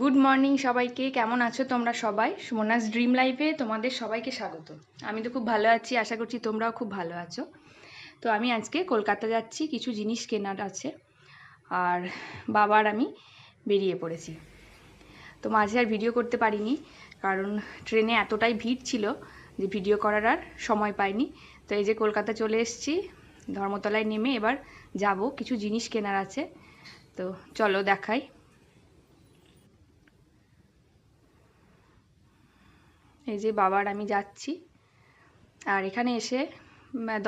Good morning সবাইকে, কেমন আছো তোমরা সবাই? সুমনাস ড্রিম লাইফে তোমাদের সবাইকে স্বাগত। আমি তো খুব ভালো আছি, আশা করছি তোমরাও খুব ভালো আছো। তো আমি আজকে কলকাতা যাচ্ছি, কিছু জিনিস কেনার আছে। আর বাবার আমি বেরিয়ে পড়েছি। তো মাঝে আর ভিডিও করতে পারিনি, কারণ ট্রেনে এতটাই ভিড় ছিল যে ভিডিও করার আর সময় পাইনি। তো এই যে কলকাতা চলে এসেছি, ধর্মতলায় নেমে এবার যাব, কিছু জিনিস কেনার আছে। তো চলো দেখাই। এই যে বাবার আমি যাচ্ছি। আর এখানে এসে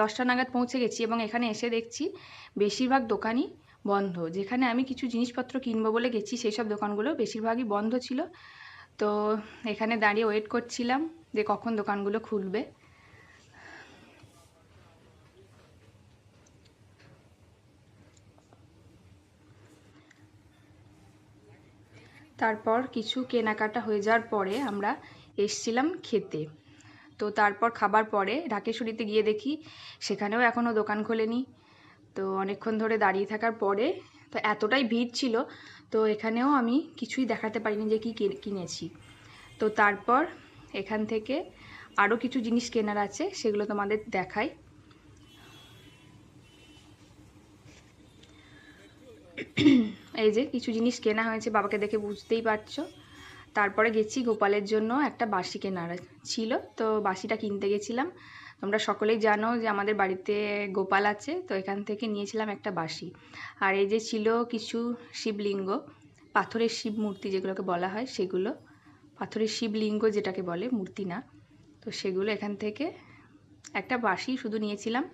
দশটা নাগাদ পৌঁছে গেছি এবং এখানে এসে দেখছি বেশিরভাগ দোকানই বন্ধ। যেখানে আমি কিছু জিনিসপত্র কিনবো বলে গেছি সেই সব দোকানগুলো বেশিরভাগই বন্ধ ছিল। তো এখানে দাঁড়িয়ে ওয়েট করছিলাম যে কখন দোকানগুলো খুলবে। তারপর কিছু কেনাকাটা হয়ে যাওয়ার পরে আমরা এসছিলাম খেতে। তো তারপর খাবার পরে ঢাকেশ্বরীতে গিয়ে দেখি সেখানেও এখনও দোকান খোলেনি। তো অনেকক্ষণ ধরে দাঁড়িয়ে থাকার পরে তো এতটাই ভিড় ছিল, তো এখানেও আমি কিছুই দেখাতে পারিনি যে কী কিনেছি। তো তারপর এখান থেকে আরও কিছু জিনিস কেনার আছে, সেগুলো তোমাদের দেখাই। এই যে কিছু জিনিস কেনা হয়েছে, বাবাকে দেখে বুঝতেই পারছ। তারপরে গেছি গোপালের জন্য একটা বাঁশি কেনার ছিল। তো বাঁশিটা কিনতে গেছিলাম। তোমরা সকলেই জানো যে আমাদের বাড়িতে গোপাল আছে, তো এখান থেকে নিয়েছিলাম একটা বাঁশি আর এই যে ছিল কিছু শিবলিঙ্গ, পাথরের শিব মূর্তি যেগুলোকে বলা হয় সেগুলো। পাথরের শিবলিঙ্গ যেটাকে বলে, মূর্তি না। তো সেগুলো এখান থেকে একটা বাঁশি শুধু নিয়েছিলাম।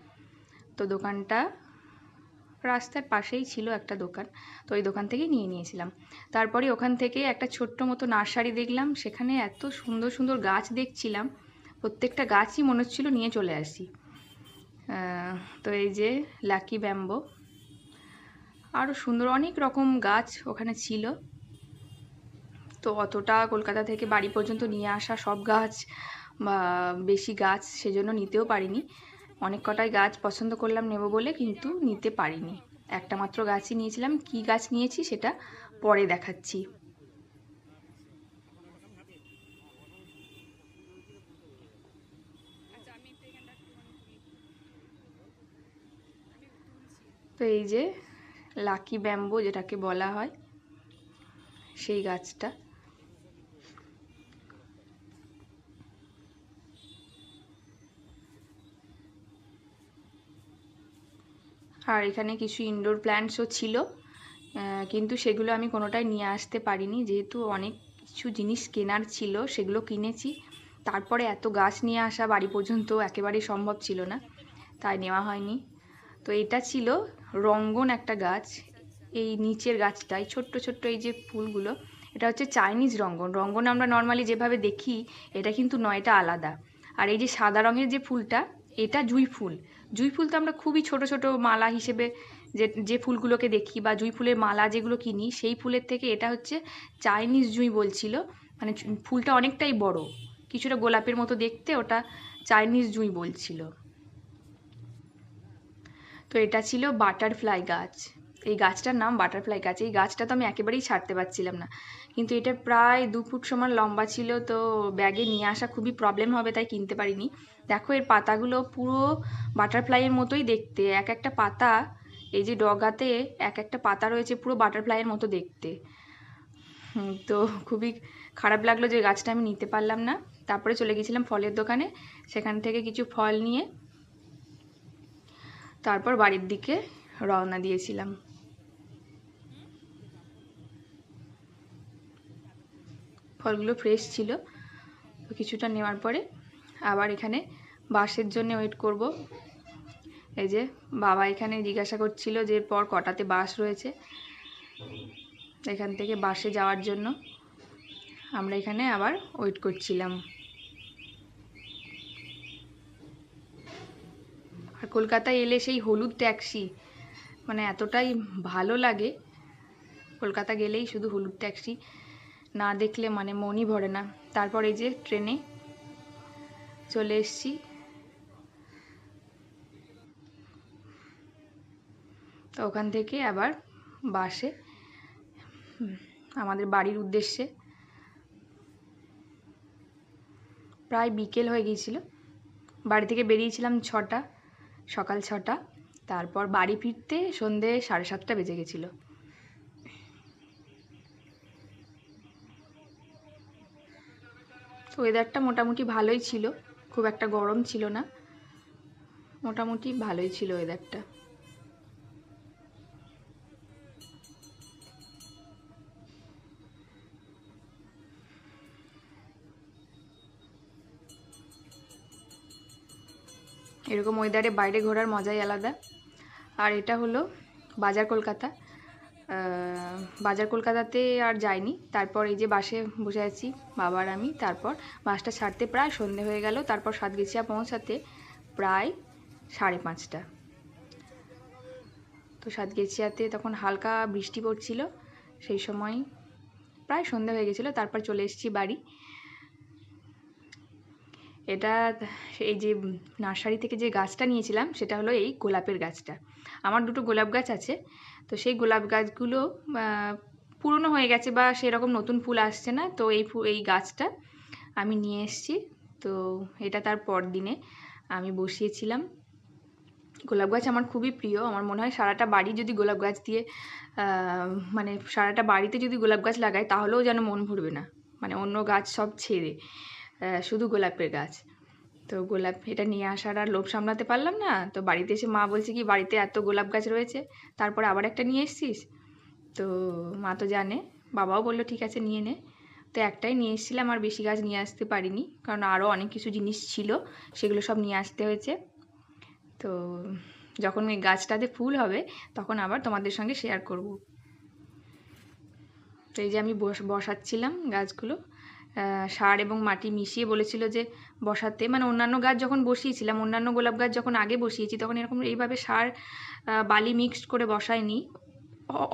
তো দোকানটা রাস্তার পাশেই ছিল একটা দোকান, তো ওই দোকান থেকেই নিয়ে নিয়েছিলাম। তারপরে ওখান থেকে একটা ছোট্ট মতো নার্সারি দেখলাম, সেখানে এত সুন্দর সুন্দর গাছ দেখছিলাম, প্রত্যেকটা গাছই মনে হচ্ছিল নিয়ে চলে আসি। তো এই যে লাকি ব্যাম্বো আরও সুন্দর অনেক রকম গাছ ওখানে ছিল। তো অতটা কলকাতা থেকে বাড়ি পর্যন্ত নিয়ে আসা সব গাছ বা বেশি গাছ সেজন্য নিতেও পারিনি। অনেক কটাই গাছ পছন্দ করলাম নেব বলে কিন্তু নিতে পারিনি। একটা মাত্র গাছই নিয়েছিলাম। কি গাছ নিয়েছি সেটা পরে দেখাচ্ছি। তো এই যে লাকি ব্যাম্বো যেটাকে বলা হয়, সেই গাছটা। আর এখানে কিছু ইনডোর প্ল্যান্টসও ছিল। কিন্তু সেগুলো আমি কোনোটাই নিয়ে আসতে পারিনি। যেহেতু অনেক কিছু জিনিস কেনার ছিল, সেগুলো কিনেছি। তারপরে এত গাছ নিয়ে আসা বাড়ি পর্যন্ত একেবারেই সম্ভব ছিল না। তাই নেওয়া হয়নি। তো এটা ছিল রঙ্গন একটা গাছ। এই নিচের গাছটায় ছোট্ট ছোট্ট এই যে ফুলগুলো, এটা হচ্ছে চাইনিজ রঙ্গন। রঙ্গন আমরা নর্মালি যেভাবে দেখি, এটা কিন্তু নয় এটা আলাদা। আর এই যে সাদা রঙের যে ফুলটা, এটা জুঁই ফুল। জুঁই ফুল তো আমরা খুবই ছোট ছোট মালা হিসেবে যে যে ফুলগুলোকে দেখি বা জুঁই ফুলের মালা যেগুলো কিনি, সেই ফুলের থেকে এটা হচ্ছে চাইনিজ জুঁই বলছিল। মানে ফুলটা অনেকটাই বড়। কিছুটা গোলাপের মতো দেখতে ওটা চাইনিজ জুঁই বলছিল। তো এটা ছিল বাটারফ্লাই গাছ। এই গাছটার নাম বাটারফ্লাই গাছ। এই গাছটা তো আমি একেবারেই ছাড়তে পারছিলাম না। কিন্তু এটা প্রায় দু ফুট সমান লম্বা ছিল, তো ব্যাগে নিয়ে আসা খুবই প্রবলেম হবে, তাই কিনতে পারিনি। দেখো, এর পাতাগুলো পুরো বাটারফ্লাইয়ের মতোই দেখতে। এক একটা পাতা, এই যে ডগাতে এক একটা পাতা রয়েছে পুরো বাটারফ্লাইয়ের মতো দেখতে। তো খুবই খারাপ লাগল যে গাছটা আমি নিতে পারলাম না। তারপরে চলে গেছিলাম ফলের দোকানে, সেখান থেকে কিছু ফল নিয়ে তারপর বাড়ির দিকে রওনা দিয়েছিলাম। ফলগুলো ফ্রেশ ছিল। তো কিছুটা নেওয়ার পরে আবার এখানে বাসের জন্য ওয়েট করব। এই যে বাবা এখানে জিজ্ঞাসা করছিল যে এরপর কটাতে বাস রয়েছে। এখান থেকে বাসে যাওয়ার জন্য আমরা এখানে আবার ওয়েট করছিলাম। আর কলকাতায় এলে সেই হলুদ ট্যাক্সি মানে এতটাই ভালো লাগে। কলকাতা গেলেই শুধু হলুদ ট্যাক্সি না দেখলে মানে মনই ভরে না। তারপর এই যে ট্রেনে চলে এসছি। তো ওখান থেকে আবার বাসে আমাদের বাড়ির উদ্দেশ্যে। প্রায় বিকেল হয়ে গিয়েছিল। বাড়ি থেকে বেরিয়েছিলাম ছটা, সকাল ছটা। তারপর বাড়ি ফিরতে সন্ধে সাড়ে সাতটা বেজে গেছিল। ওয়েদারটা মোটামুটি ভালোই ছিল। খুব একটা গরম ছিল না। মোটামুটি ভালোই ছিল ওয়েদারটা এরকম ওয়েদারে বাইরে ঘোরার মজাই আলাদা। আর এটা হলো বাজার কলকাতা। বাজার কলকাতাতে আর যাইনি। তারপর এই যে বাসে বসে আছি, বাবার আমি, তারপর বাসটা ছাড়তে প্রায় সন্ধে হয়ে গেল, তারপর সাতগেছিয়া পৌঁছাতে প্রায় সাড়ে পাঁচটা। তো সাতগেছিয়াতে তখন হালকা বৃষ্টি পড়ছিল, সেই সময় প্রায় সন্ধে হয়ে গেছিল, তারপর চলে এসেছি বাড়ি। এটা এই যে নার্সারি থেকে যে গাছটা নিয়েছিলাম, সেটা হলো এই গোলাপের গাছটা। আমার দুটো গোলাপ গাছ আছে, তো সেই গোলাপ গাছগুলো পুরনো হয়ে গেছে বা সেরকম নতুন ফুল আসছে না, তো এই এই গাছটা আমি নিয়ে এসেছি। তো এটা তার পর দিনে আমি বসিয়েছিলাম। গোলাপ গাছ আমার খুবই প্রিয়। আমার মনে হয় সারাটা বাড়ি যদি গোলাপ গাছ দিয়ে মানে সারাটা বাড়িতে যদি গোলাপ গাছ লাগায়, তাহলেও যেন মন ভরবে না। মানে অন্য গাছ সব ছেড়ে। শুধু গোলাপের গাছ। তো গোলাপ এটা নিয়ে আসার আর লোভ সামলাতে পারলাম না। তো বাড়িতে এসে মা বলছে কি, বাড়িতে এত গোলাপ গাছ রয়েছে, তারপরে আবার একটা নিয়ে এসছিস? তো মা তো জানে, বাবাও বলল, ঠিক আছে, নিয়ে নে। তো একটাই নিয়ে এসেছিলাম, আর বেশি গাছ নিয়ে আসতে পারিনি, কারণ আরও অনেক কিছু জিনিস ছিল, সেগুলো সব নিয়ে আসতে হয়েছে। তো যখন ওই গাছটাতে ফুল হবে, তখন আবার তোমাদের সঙ্গে শেয়ার করব। তো এই যে আমি বস, বসাচ্ছিলাম গাছগুলো। সার এবং মাটি মিশিয়ে বলেছিল যে বসাতে। মানে অন্যান্য গাছ যখন বসিয়েছিলাম, অন্যান্য গোলাপ গাছ যখন আগে বসিয়েছি, তখন এরকম এইভাবে সার বালি মিক্সড করে বসায়নি।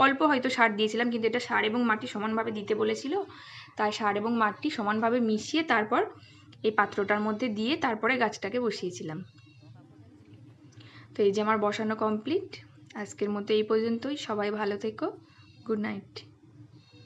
অল্প হয়তো সার দিয়েছিলাম, কিন্তু এটা সার এবং মাটি সমানভাবে দিতে বলেছিল। তাই সার এবং মাটি সমানভাবে মিশিয়ে তারপর এই পাত্রটার মধ্যে দিয়ে তারপরে গাছটাকে বসিয়েছিলাম। তো এই যে আমার বসানো কমপ্লিট আজকের মতো এই পর্যন্তই। সবাই ভালো থেকো। Good night